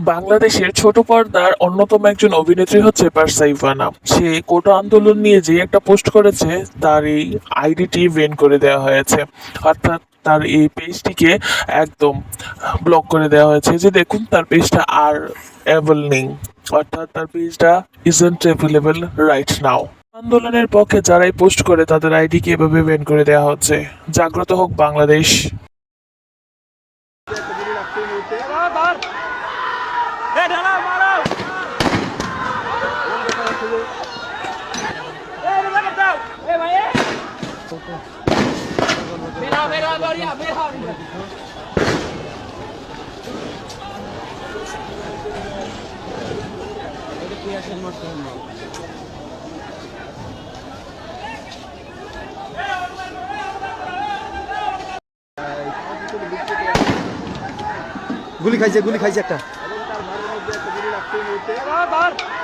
বাংলাদেশের ছোট পর্দার অন্যতম একজন অভিনেত্রী হচ্ছে পারসা সে কোটা আন্দোলন নিয়ে যে একটা পোস্ট করেছে, তার এই আইডিটি বেন করে দেওয়া হয়েছে। অর্থাৎ তার এই পেজটিকে একদম ব্লক করে দেওয়া হয়েছে। যে দেখুন, তার পেজটা আর অ্যাভেল নেই। অর্থাৎ তার পেজটা ইজন্ট অ্যাভেলেবল রাইট নাও আন্দোলনের পক্ষে যারাই পোস্ট করে, তাদের আইডিকে এভাবে বেন করে দেওয়া হচ্ছে। জাগ্রত হোক বাংলাদেশ। গুলি খাইছে গুলি খাইছে একটা। तकरीर आपके